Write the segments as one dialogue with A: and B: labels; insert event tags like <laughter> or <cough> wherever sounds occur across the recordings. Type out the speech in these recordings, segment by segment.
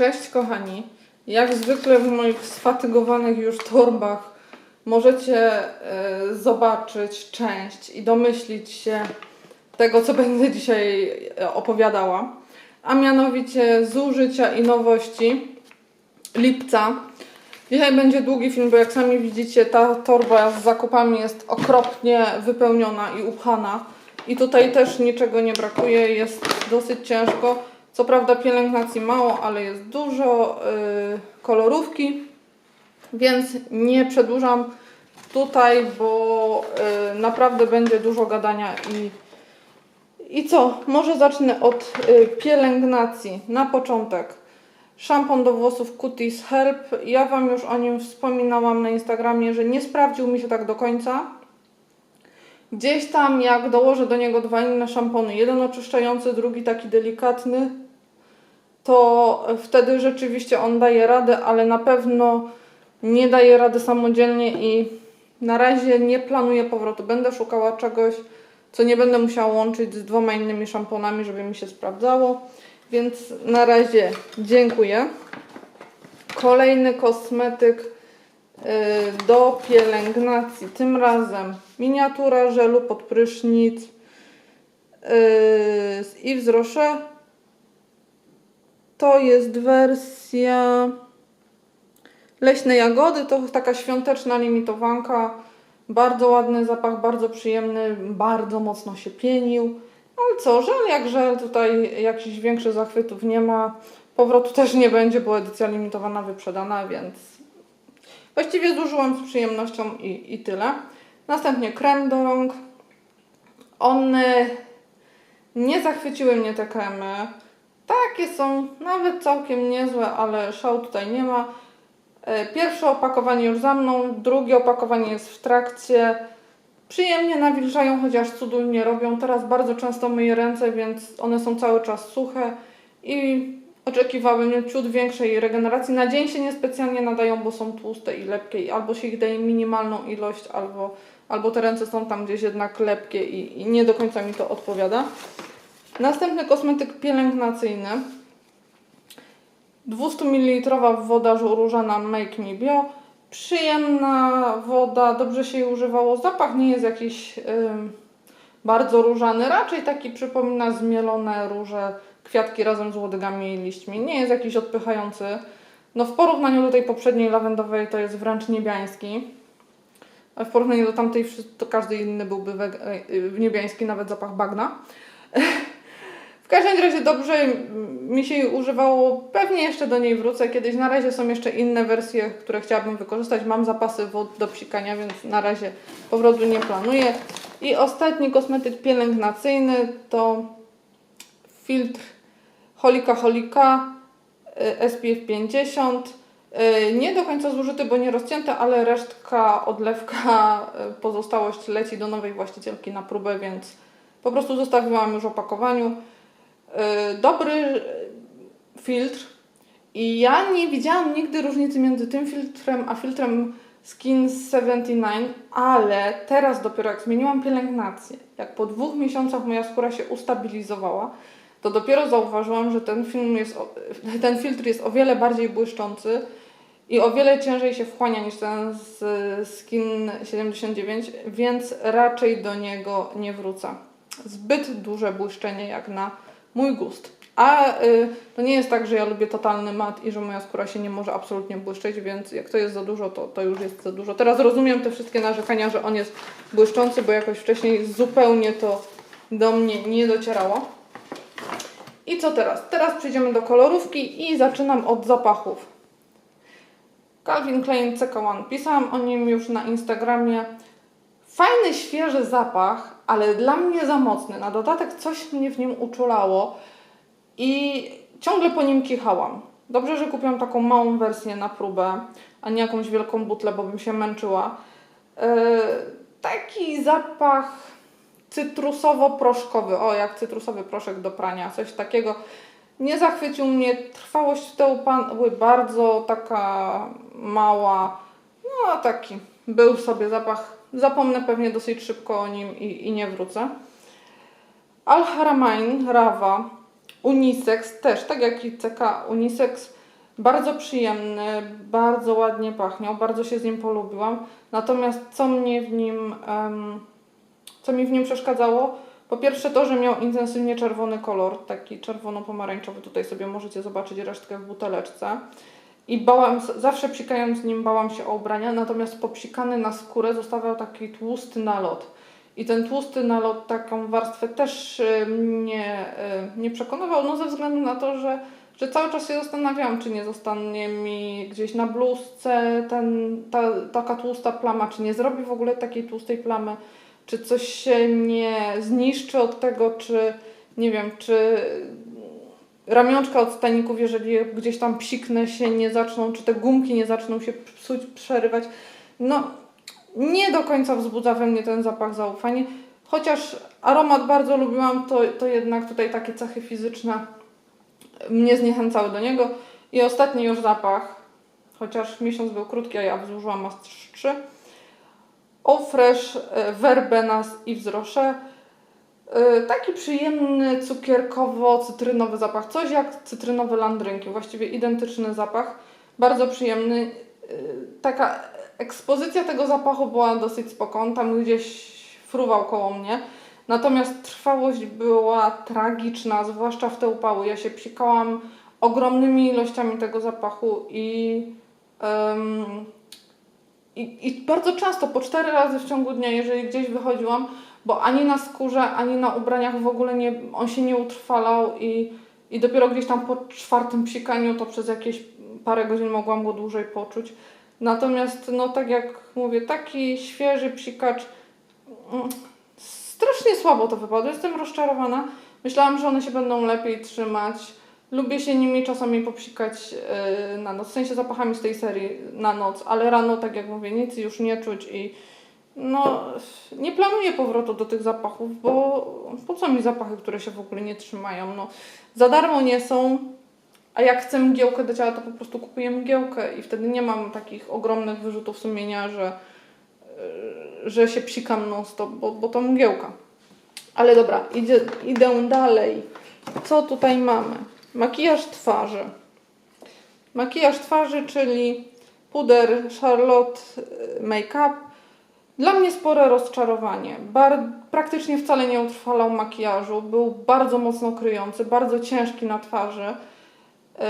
A: Cześć kochani. Jak zwykle w moich sfatygowanych już torbach możecie e, zobaczyć część i domyślić się tego, co będę dzisiaj e, opowiadała. A mianowicie zużycia i nowości lipca. Dzisiaj będzie długi film, bo jak sami widzicie, ta torba z zakupami jest okropnie wypełniona i upchana. I tutaj też niczego nie brakuje, jest dosyć ciężko. Co prawda pielęgnacji mało, ale jest dużo y, kolorówki, więc nie przedłużam tutaj, bo y, naprawdę będzie dużo gadania i i co? Może zacznę od y, pielęgnacji. Na początek. Szampon do włosów Cutis Help. Ja Wam już o nim wspominałam na Instagramie, że nie sprawdził mi się tak do końca. Gdzieś tam, jak dołożę do niego dwa inne szampony, jeden oczyszczający, drugi taki delikatny, to wtedy rzeczywiście on daje radę, ale na pewno nie daje rady samodzielnie i na razie nie planuję powrotu. Będę szukała czegoś, co nie będę musiała łączyć z dwoma innymi szamponami, żeby mi się sprawdzało. Więc na razie dziękuję. Kolejny kosmetyk do pielęgnacji. Tym razem miniatura żelu pod prysznic y, z Yves Rocher. To jest wersja leśne jagody. To taka świąteczna limitowanka. Bardzo ładny zapach, bardzo przyjemny, bardzo mocno się pienił. Ale co, żel jak żel, tutaj jakichś większych zachwytów nie ma. Powrotu też nie będzie, bo edycja limitowana wyprzedana, więc właściwie zużyłam z przyjemnością i, i tyle. Następnie krem do rąk. One nie zachwyciły mnie te kremy. Takie są nawet całkiem niezłe, ale szału tutaj nie ma. E, Pierwsze opakowanie już za mną, drugie opakowanie jest w trakcie. Przyjemnie nawilżają, chociaż cudu nie robią. Teraz bardzo często myję ręce, więc one są cały czas suche i oczekiwałabym ciut większej regeneracji. Na dzień się niespecjalnie nadają, bo są tłuste i lepkie i albo się ich daje minimalną ilość, albo, albo te ręce są tam gdzieś jednak lepkie i, i nie do końca mi to odpowiada. Następny kosmetyk pielęgnacyjny. 200 ml woda różana Make Me Bio. Przyjemna woda, dobrze się jej używało. Zapach nie jest jakiś ym, bardzo różany, raczej taki przypomina zmielone róże, kwiatki razem z łodygami i liśćmi. Nie jest jakiś odpychający. No w porównaniu do tej poprzedniej lawendowej to jest wręcz niebiański. A w porównaniu do tamtej to każdy inny byłby weg- y, niebiański, nawet zapach bagna. <laughs> W każdym razie dobrze mi się używało. Pewnie jeszcze do niej wrócę kiedyś. Na razie są jeszcze inne wersje, które chciałabym wykorzystać. Mam zapasy wód do psikania, więc na razie powrotu nie planuję. I ostatni kosmetyk pielęgnacyjny to filtr Holika Holika y, SPF 50. Y, Nie do końca zużyty, bo nie rozcięty, ale resztka, odlewka, y, pozostałość leci do nowej właścicielki na próbę, więc po prostu zostawiłam już w opakowaniu. Dobry filtr i ja nie widziałam nigdy różnicy między tym filtrem a filtrem Skin 79, ale teraz dopiero jak zmieniłam pielęgnację, jak po dwóch miesiącach moja skóra się ustabilizowała, to dopiero zauważyłam, że ten, film jest, ten filtr jest o wiele bardziej błyszczący i o wiele ciężej się wchłania niż ten z Skin 79, więc raczej do niego nie wrócę. Zbyt duże błyszczenie jak na mój gust. A y, to nie jest tak, że ja lubię totalny mat i że moja skóra się nie może absolutnie błyszczeć, więc jak to jest za dużo, to, to już jest za dużo. Teraz rozumiem te wszystkie narzekania, że on jest błyszczący, bo jakoś wcześniej zupełnie to do mnie nie docierało. I co teraz? Teraz przejdziemy do kolorówki i zaczynam od zapachów. Calvin Klein CK1. Pisałam o nim już na Instagramie. Fajny, świeży zapach, ale dla mnie za mocny. Na dodatek coś mnie w nim uczulało i ciągle po nim kichałam. Dobrze, że kupiłam taką małą wersję na próbę, a nie jakąś wielką butlę, bo bym się męczyła. Yy, taki zapach cytrusowo-proszkowy. O, jak cytrusowy proszek do prania, coś takiego. Nie zachwycił mnie. Trwałość tyłu były bardzo taka mała. No, taki był sobie zapach. Zapomnę pewnie dosyć szybko o nim i, i nie wrócę. Al Haramain Rawa Unisex też, tak jak i CK Unisex Bardzo przyjemny, bardzo ładnie pachniał, bardzo się z nim polubiłam. Natomiast co mnie w nim, em, co mi w nim przeszkadzało, po pierwsze to, że miał intensywnie czerwony kolor, taki czerwono-pomarańczowy, tutaj sobie możecie zobaczyć resztkę w buteleczce. I bałam, zawsze psikając z nim bałam się o ubrania, natomiast popsikany na skórę zostawiał taki tłusty nalot. I ten tłusty nalot, taką warstwę też y, mnie y, nie przekonywał, no ze względu na to, że, że cały czas się zastanawiałam, czy nie zostanie mi gdzieś na bluzce ten, ta, taka tłusta plama, czy nie zrobi w ogóle takiej tłustej plamy, czy coś się nie zniszczy od tego, czy nie wiem, czy ramionczka od staników, jeżeli gdzieś tam psiknę się, nie zaczną, czy te gumki nie zaczną się psuć, przerywać. No, nie do końca wzbudza we mnie ten zapach zaufanie. Chociaż aromat bardzo lubiłam, to, to jednak tutaj takie cechy fizyczne mnie zniechęcały do niego. I ostatni już zapach, chociaż miesiąc był krótki, a ja zużyłam aż 3. Eau Fresh, e, Verbenas i Wzrosze. E, Taki przyjemny, cukierkowo-cytrynowy zapach. Coś jak cytrynowe landrynki. Właściwie identyczny zapach. Bardzo przyjemny. E, Taka ekspozycja tego zapachu była dosyć spoko. On tam gdzieś fruwał koło mnie. Natomiast trwałość była tragiczna, zwłaszcza w te upały. Ja się psikałam ogromnymi ilościami tego zapachu i, em, i, i bardzo często, po cztery razy w ciągu dnia, jeżeli gdzieś wychodziłam, bo ani na skórze, ani na ubraniach w ogóle nie, on się nie utrwalał i, i dopiero gdzieś tam po czwartym psikaniu to przez jakieś parę godzin mogłam go dłużej poczuć. Natomiast, no tak jak mówię, taki świeży psikacz, mm, strasznie słabo to wypadło. Jestem rozczarowana. Myślałam, że one się będą lepiej trzymać. Lubię się nimi czasami popsikać yy, na noc, w sensie zapachami z tej serii na noc, ale rano, tak jak mówię, nic już nie czuć i no, nie planuję powrotu do tych zapachów, bo po co mi zapachy, które się w ogóle nie trzymają? No, za darmo nie są, a jak chcę mgiełkę do ciała, to po prostu kupuję mgiełkę i wtedy nie mam takich ogromnych wyrzutów sumienia, że, yy, że się psikam non stop, bo, bo to mgiełka. Ale dobra, idzie, idę dalej. Co tutaj mamy? Makijaż twarzy. Makijaż twarzy, czyli puder Charlotte y, Makeup. Dla mnie spore rozczarowanie. Bar praktycznie wcale nie utrwalał makijażu. Był bardzo mocno kryjący, bardzo ciężki na twarzy. Yy,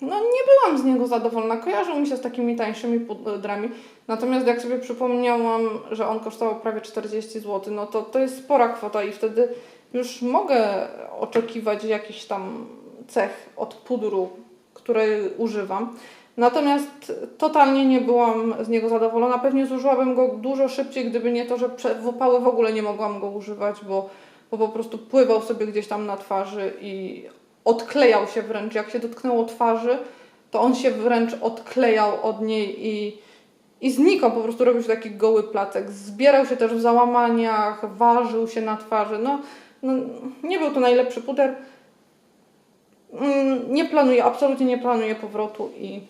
A: no nie byłam z niego zadowolona. Kojarzył mi się z takimi tańszymi pudrami. Natomiast jak sobie przypomniałam, że on kosztował prawie 40 zł, no to to jest spora kwota i wtedy już mogę oczekiwać jakichś tam cech od pudru, której używam. Natomiast totalnie nie byłam z niego zadowolona. Pewnie zużyłabym go dużo szybciej, gdyby nie to, że w opały w ogóle nie mogłam go używać, bo, bo po prostu pływał sobie gdzieś tam na twarzy i odklejał się wręcz. Jak się dotknęło twarzy, to on się wręcz odklejał od niej i, i znikał. Po prostu robił się taki goły placek. Zbierał się też w załamaniach, ważył się na twarzy. No, no nie był to najlepszy puder. Mm, Nie planuję, absolutnie nie planuję powrotu i,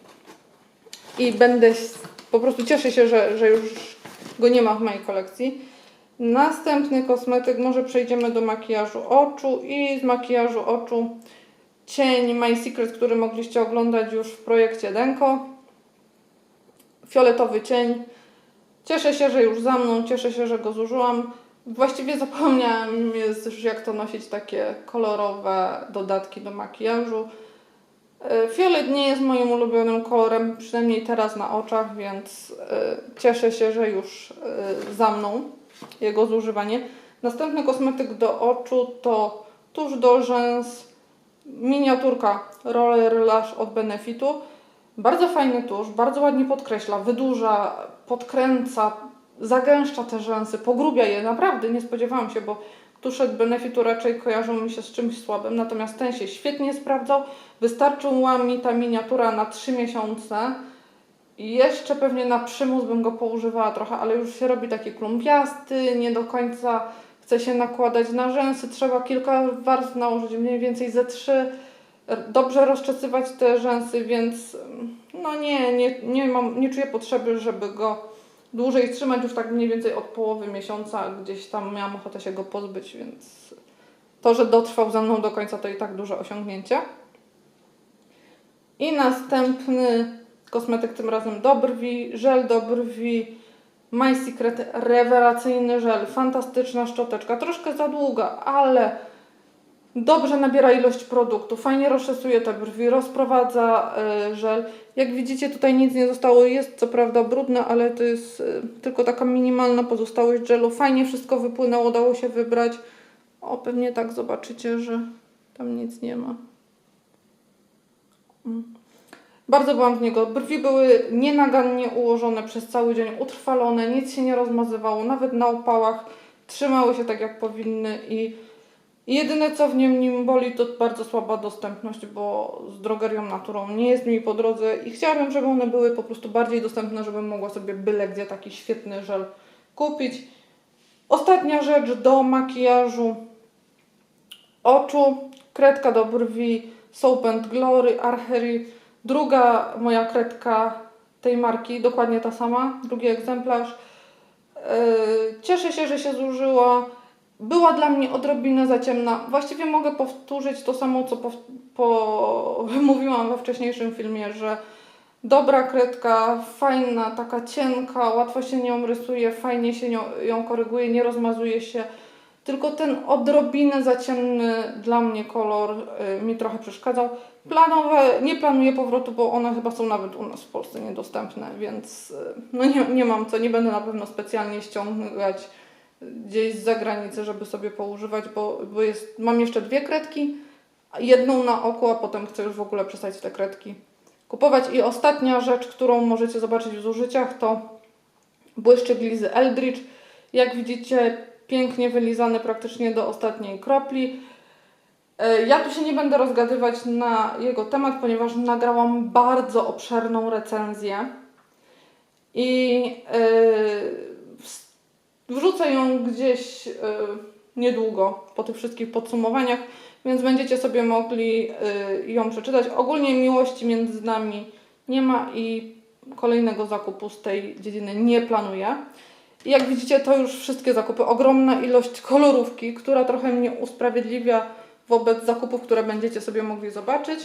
A: i będę po prostu cieszę się, że, że już go nie ma w mojej kolekcji. Następny kosmetyk, może przejdziemy do makijażu oczu i z makijażu oczu cień My Secret, który mogliście oglądać już w projekcie Denko. Fioletowy cień. Cieszę się, że już za mną, cieszę się, że go zużyłam. Właściwie zapomniałam już jak to nosić takie kolorowe dodatki do makijażu. E, Fiolet nie jest moim ulubionym kolorem, przynajmniej teraz na oczach, więc e, cieszę się, że już e, za mną jego zużywanie. Następny kosmetyk do oczu to tusz do rzęs, miniaturka Roller Lash od Benefitu. Bardzo fajny tusz, bardzo ładnie podkreśla, wydłuża, podkręca, zagęszcza te rzęsy, pogrubia je. Naprawdę nie spodziewałam się, bo tusze od Benefitu raczej kojarzą mi się z czymś słabym, natomiast ten się świetnie sprawdzał. Wystarczyła mi ta miniatura na 3 miesiące. Jeszcze pewnie na przymus bym go poużywała trochę, ale już się robi taki klumpiasty, nie do końca chce się nakładać na rzęsy, trzeba kilka warstw nałożyć, mniej więcej ze trzy, dobrze rozczesywać te rzęsy, więc mm, no nie, nie, nie, mam, nie czuję potrzeby, żeby go dłużej trzymać, już tak mniej więcej od połowy miesiąca gdzieś tam miałam ochotę się go pozbyć, więc to, że dotrwał ze mną do końca to i tak duże osiągnięcie. I następny kosmetyk, tym razem do brwi, żel do brwi, My Secret rewelacyjny żel, fantastyczna szczoteczka, troszkę za długa, ale dobrze nabiera ilość produktu, fajnie rozczesuje te brwi, rozprowadza y, żel. Jak widzicie tutaj nic nie zostało, jest co prawda brudne, ale to jest y, tylko taka minimalna pozostałość żelu. Fajnie wszystko wypłynęło, dało się wybrać. O, pewnie tak zobaczycie, że tam nic nie ma. Mm. Bardzo byłam w niego. Brwi były nienagannie ułożone przez cały dzień, utrwalone, nic się nie rozmazywało, nawet na upałach trzymały się tak jak powinny i jedyne co w nim, nim boli to bardzo słaba dostępność, bo z drogerią naturą nie jest mi po drodze i chciałabym, żeby one były po prostu bardziej dostępne, żebym mogła sobie byle gdzie taki świetny żel kupić. Ostatnia rzecz do makijażu oczu, kredka do brwi Soap and Glory Archery. Druga moja kredka tej marki, dokładnie ta sama, drugi egzemplarz. Yy, Cieszę się, że się zużyła. Była dla mnie odrobinę za ciemna. Właściwie mogę powtórzyć to samo, co po, <laughs> mówiłam we wcześniejszym filmie, że dobra kredka, fajna, taka cienka, łatwo się nią rysuje, fajnie się nią, ją koryguje, nie rozmazuje się. Tylko ten odrobinę za ciemny dla mnie kolor y, mi trochę przeszkadzał. Planowe, nie planuję powrotu, bo one chyba są nawet u nas w Polsce niedostępne, więc y, no nie, nie mam co, nie będę na pewno specjalnie ściągać gdzieś z zagranicy, żeby sobie poużywać, bo, bo jest, mam jeszcze dwie kredki, jedną na oku, a potem chcę już w ogóle przestać te kredki kupować. I ostatnia rzecz, którą możecie zobaczyć w zużyciach, to błyszczyk Lizy Eldridge. Jak widzicie, pięknie wylizany praktycznie do ostatniej kropli. E, Ja tu się nie będę rozgadywać na jego temat, ponieważ nagrałam bardzo obszerną recenzję i yy, wrzucę ją gdzieś yy, niedługo po tych wszystkich podsumowaniach, więc będziecie sobie mogli yy, ją przeczytać. Ogólnie miłości między nami nie ma i kolejnego zakupu z tej dziedziny nie planuję. I jak widzicie, to już wszystkie zakupy. Ogromna ilość kolorówki, która trochę mnie usprawiedliwia wobec zakupów, które będziecie sobie mogli zobaczyć.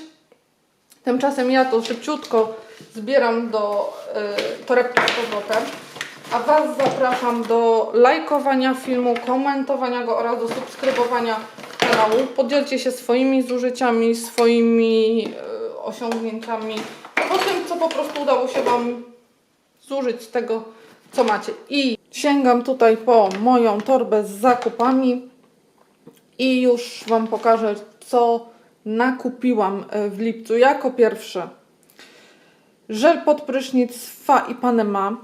A: Tymczasem ja to szybciutko zbieram do y, torebki z powrotem. A Was zapraszam do lajkowania filmu, komentowania go oraz do subskrybowania kanału. Podzielcie się swoimi zużyciami, swoimi y, osiągnięciami, o tym, co po prostu udało się Wam zużyć tego, co macie. I sięgam tutaj po moją torbę z zakupami i już Wam pokażę, co nakupiłam e, w lipcu. Jako pierwsze żel pod prysznic Fa i Panema.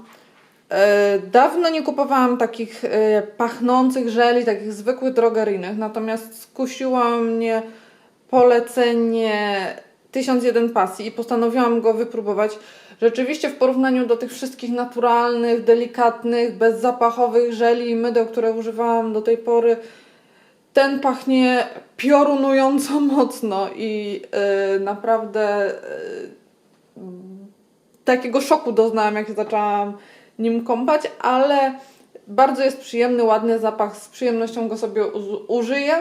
A: E, Dawno nie kupowałam takich e, pachnących żeli, takich zwykłych drogeryjnych, natomiast skusiła mnie polecenie 1001 pasji i postanowiłam go wypróbować. Rzeczywiście w porównaniu do tych wszystkich naturalnych, delikatnych, bezzapachowych żeli i mydeł, które używałam do tej pory, ten pachnie piorunująco <laughs> mocno i yy, naprawdę yy, takiego szoku doznałam, jak zaczęłam nim kąpać, ale bardzo jest przyjemny, ładny zapach, z przyjemnością go sobie użyję,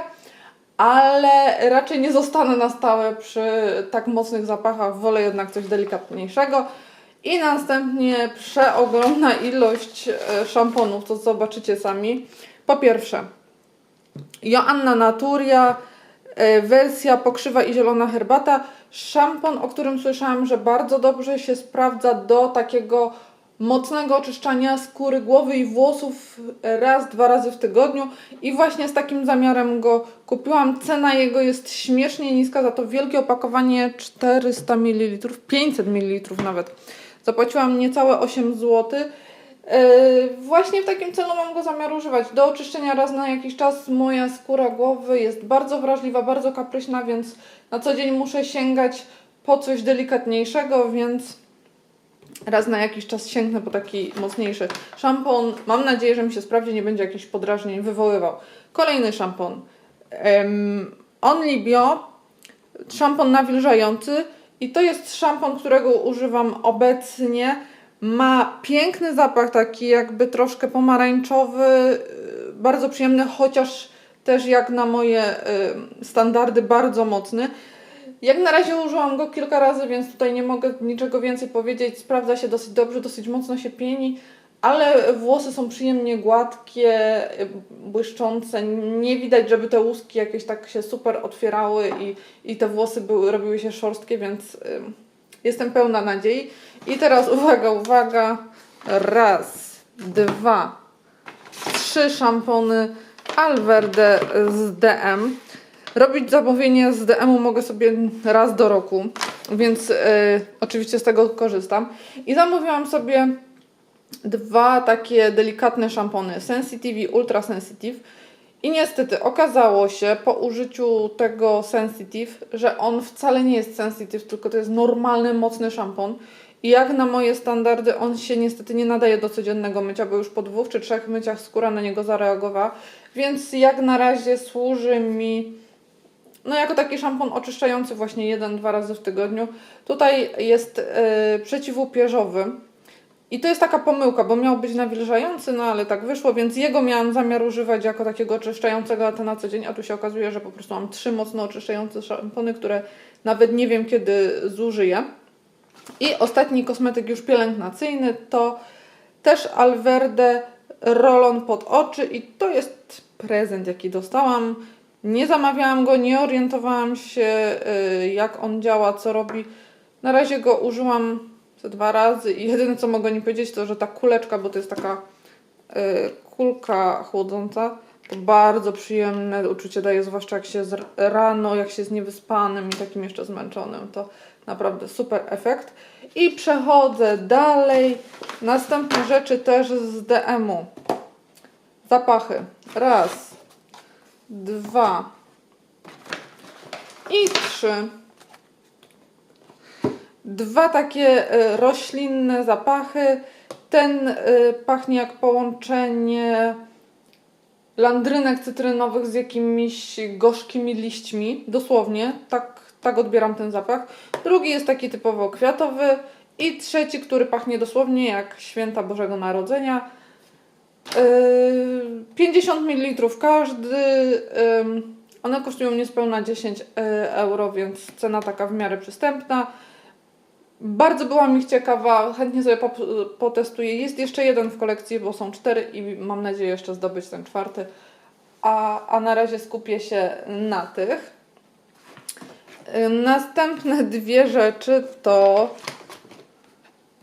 A: ale raczej nie zostanę na stałe przy tak mocnych zapachach, wolę jednak coś delikatniejszego. I następnie przeogromna ilość e, szamponów, to zobaczycie sami. Po pierwsze, Joanna Naturia, e, wersja pokrzywa i zielona herbata. Szampon, o którym słyszałam, że bardzo dobrze się sprawdza do takiego mocnego oczyszczania skóry, głowy i włosów raz, dwa razy w tygodniu. I właśnie z takim zamiarem go kupiłam. Cena jego jest śmiesznie niska, za to wielkie opakowanie 400 ml, 500 ml nawet. Zapłaciłam niecałe 8 zł. Yy, Właśnie w takim celu mam go zamiar używać. Do oczyszczenia raz na jakiś czas moja skóra głowy jest bardzo wrażliwa, bardzo kapryśna, więc na co dzień muszę sięgać po coś delikatniejszego, więc raz na jakiś czas sięgnę po taki mocniejszy szampon. Mam nadzieję, że mi się sprawdzi, nie będzie jakichś podrażnień wywoływał. Kolejny szampon. Um, Only Bio, szampon nawilżający i to jest szampon, którego używam obecnie. Ma piękny zapach, taki jakby troszkę pomarańczowy, yy, bardzo przyjemny, chociaż też jak na moje yy, standardy bardzo mocny. Jak na razie użyłam go kilka razy, więc tutaj nie mogę niczego więcej powiedzieć. Sprawdza się dosyć dobrze, dosyć mocno się pieni, ale włosy są przyjemnie gładkie, y, błyszczące. Nie widać, żeby te łuski jakieś tak się super otwierały i, i te włosy były, robiły się szorstkie, więc ym, jestem pełna nadziei. I teraz uwaga, uwaga. Raz, dwa, trzy szampony Alverde z DM. Robić zamówienie z DM-u mogę sobie raz do roku, więc y, oczywiście z tego korzystam. I zamówiłam sobie dwa takie delikatne szampony Sensitive i Ultra Sensitive. I niestety okazało się po użyciu tego Sensitive, że on wcale nie jest Sensitive, tylko to jest normalny, mocny szampon. I jak na moje standardy, on się niestety nie nadaje do codziennego mycia, bo już po dwóch czy trzech myciach skóra na niego zareagowała. Więc jak na razie służy mi no jako taki szampon oczyszczający właśnie jeden, dwa razy w tygodniu. Tutaj jest yy, przeciwupierzowy. I to jest taka pomyłka, bo miał być nawilżający, no ale tak wyszło, więc jego miałam zamiar używać jako takiego oczyszczającego latte na co dzień, a tu się okazuje, że po prostu mam trzy mocno oczyszczające szampony, które nawet nie wiem kiedy zużyję. I ostatni kosmetyk już pielęgnacyjny to też Alverde Rolon pod oczy i to jest prezent jaki dostałam. Nie zamawiałam go, nie orientowałam się y, jak on działa, co robi. Na razie go użyłam ze dwa razy i jedyne co mogę nie powiedzieć to, że ta kuleczka, bo to jest taka y, kulka chłodząca, to bardzo przyjemne uczucie daje, zwłaszcza jak się jest rano, jak się jest niewyspanym i takim jeszcze zmęczonym, to naprawdę super efekt. I przechodzę dalej. Następne rzeczy też z DM-u. Zapachy. Raz, dwa i trzy. Dwa takie y, roślinne zapachy. Ten y, pachnie jak połączenie landrynek cytrynowych z jakimiś gorzkimi liśćmi. Dosłownie, tak, tak odbieram ten zapach. Drugi jest taki typowo kwiatowy. I trzeci, który pachnie dosłownie jak święta Bożego Narodzenia. Yy, 50 ml każdy. Yy, one kosztują niespełna 10 yy, euro, więc cena taka w miarę przystępna. Bardzo byłam ich ciekawa, chętnie sobie potestuję. Jest jeszcze jeden w kolekcji, bo są cztery i mam nadzieję jeszcze zdobyć ten czwarty. A, a na razie skupię się na tych. Yy, Następne dwie rzeczy to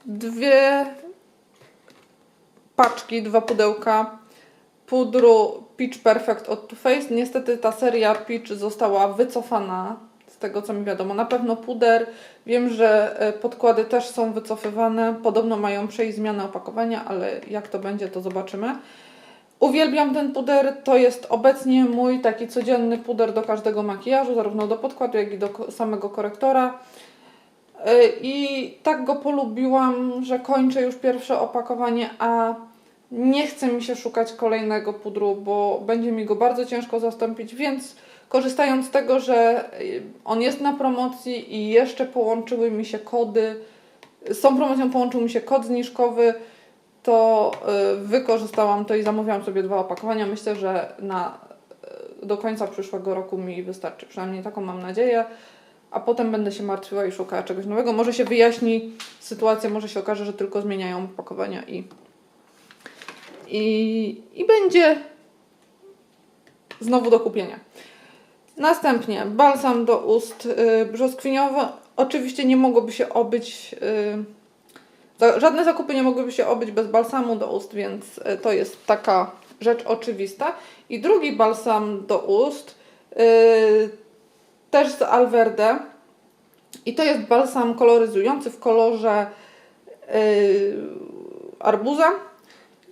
A: dwie paczki, dwa pudełka pudru Peach Perfect od Too Faced. Niestety ta seria Peach została wycofana z tego co mi wiadomo. Na pewno puder. Wiem, że e, podkłady też są wycofywane. Podobno mają przejść zmianę opakowania, ale jak to będzie to zobaczymy. Uwielbiam ten puder. To jest obecnie mój taki codzienny puder do każdego makijażu, zarówno do podkładu, jak i do samego korektora. Y, I tak go polubiłam, że kończę już pierwsze opakowanie, a nie chce mi się szukać kolejnego pudru, bo będzie mi go bardzo ciężko zastąpić, więc korzystając z tego, że y, on jest na promocji i jeszcze połączyły mi się kody, z tą promocją połączył mi się kod zniżkowy, to y, wykorzystałam to i zamówiłam sobie dwa opakowania. Myślę, że na, y, do końca przyszłego roku mi wystarczy, przynajmniej taką mam nadzieję a potem będę się martwiła i szukała czegoś nowego. Może się wyjaśni sytuacja, może się okaże, że tylko zmieniają opakowania i, i, i będzie znowu do kupienia. Następnie balsam do ust y, brzoskwiniowy. Oczywiście nie mogłoby się obyć, y, żadne zakupy nie mogłyby się obyć bez balsamu do ust, więc y, to jest taka rzecz oczywista. I drugi balsam do ust też z Alverde. I to jest balsam koloryzujący w kolorze arbuza.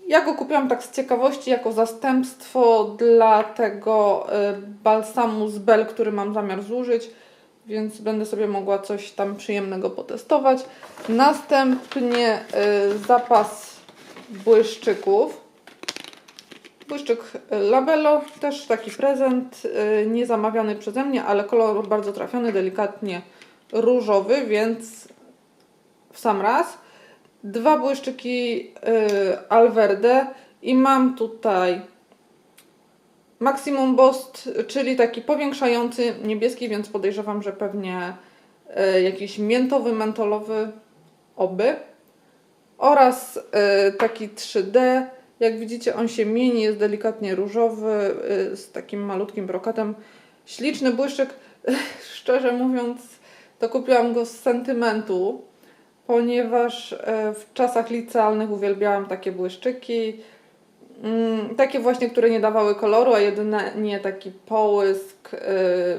A: Ja go kupiłam tak z ciekawości jako zastępstwo dla tego yy, balsamu z Bell, który mam zamiar zużyć, więc będę sobie mogła coś tam przyjemnego potestować. Następnie yy, zapas błyszczyków. Błyszczyk Labello, też taki prezent, yy, nie zamawiany przeze mnie, ale kolor bardzo trafiony, delikatnie różowy, więc w sam raz. Dwa błyszczyki yy, Alverde i mam tutaj Maximum Boost, czyli taki powiększający niebieski, więc podejrzewam, że pewnie e, jakiś miętowy, mentolowy oby. Oraz e, taki 3D. Jak widzicie, on się mieni, jest delikatnie różowy, z takim malutkim brokatem. Śliczny błyszczyk. <laughs> Szczerze mówiąc, to kupiłam go z sentymentu, ponieważ e, w czasach licealnych uwielbiałam takie błyszczyki. Mm, takie właśnie, które nie dawały koloru, a jedynie taki połysk y,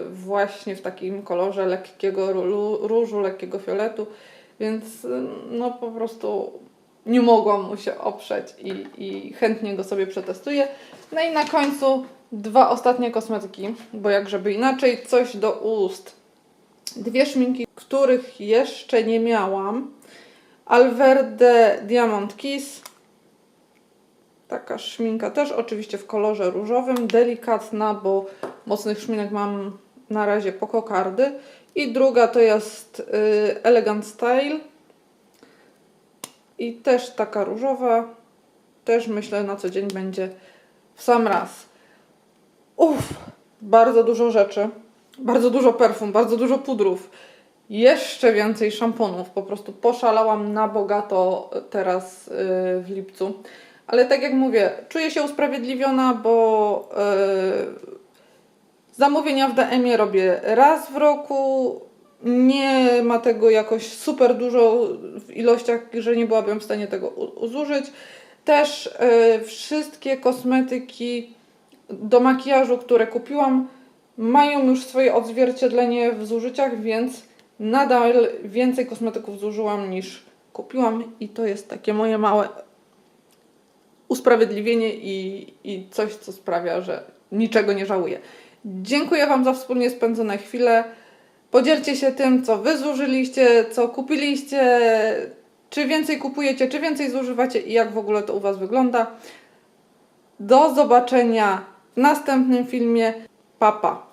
A: właśnie w takim kolorze lekkiego różu, lekkiego fioletu, więc y, no po prostu nie mogłam mu się oprzeć i, i chętnie go sobie przetestuję. No i na końcu dwa ostatnie kosmetyki, bo jak żeby inaczej, coś do ust. Dwie szminki, których jeszcze nie miałam. Alverde Diamond Kiss Taka szminka też oczywiście w kolorze różowym, delikatna, bo mocnych szminek mam na razie po kokardy. I druga to jest y, Elegant Style. I też taka różowa. Też myślę na co dzień będzie w sam raz. Uff, bardzo dużo rzeczy. Bardzo dużo perfum, bardzo dużo pudrów. Jeszcze więcej szamponów. Po prostu poszalałam na bogato teraz y, w lipcu. Ale tak jak mówię, czuję się usprawiedliwiona, bo yy, zamówienia w DM-ie robię raz w roku. Nie ma tego jakoś super dużo w ilościach, że nie byłabym w stanie tego zużyć. Też yy, wszystkie kosmetyki do makijażu, które kupiłam, mają już swoje odzwierciedlenie w zużyciach, więc nadal więcej kosmetyków zużyłam niż kupiłam i to jest takie moje małe usprawiedliwienie i, i coś, co sprawia, że niczego nie żałuję. Dziękuję Wam za wspólnie spędzone chwile. Podzielcie się tym, co Wy zużyliście, co kupiliście, czy więcej kupujecie, czy więcej zużywacie i jak w ogóle to u Was wygląda. Do zobaczenia w następnym filmie. Papa. Pa.